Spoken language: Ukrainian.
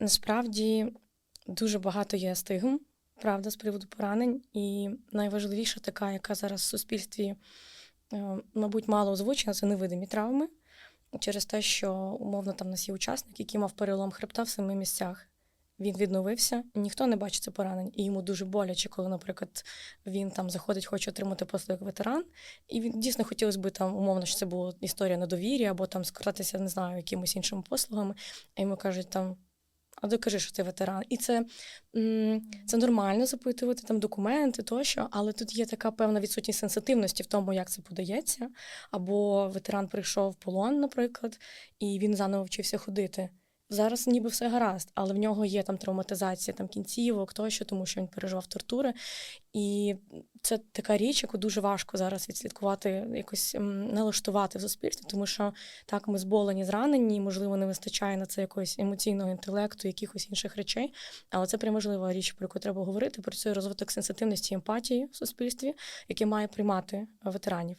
Насправді дуже багато є стигм, правда, з приводу поранень. І найважливіша така, яка зараз в суспільстві, е, мабуть, мало озвучена, це невидимі травми. Через те, що умовно там нас є учасник, який мав перелом хребта в семи місцях. Він відновився, ніхто не бачить це поранень, і йому дуже боляче, коли, наприклад, він там заходить, хоче отримати послуги як ветеран. І він дійсно хотілося б там, умовно, що це була історія на довір'ї, або там скористатися, не знаю, якимось іншими послугами. А йому кажуть там. А докажи, що ти ветеран. І це, це нормально запитувати там документи тощо, але тут є така певна відсутність сенситивності в тому, як це подається. Або ветеран прийшов в полон, наприклад, і він заново вчився ходити. Зараз ніби все гаразд, але в нього є там травматизація там кінцівок, тощо, тому що він переживав тортури. І це така річ, яку дуже важко зараз відслідкувати, якось налаштувати в суспільстві, тому що так ми зболені, зранені, можливо, не вистачає на це якогось емоційного інтелекту, якихось інших речей. Але це прям важлива річ, про яку треба говорити. Про це розвиток сенситивності і емпатії в суспільстві, яке має приймати ветеранів.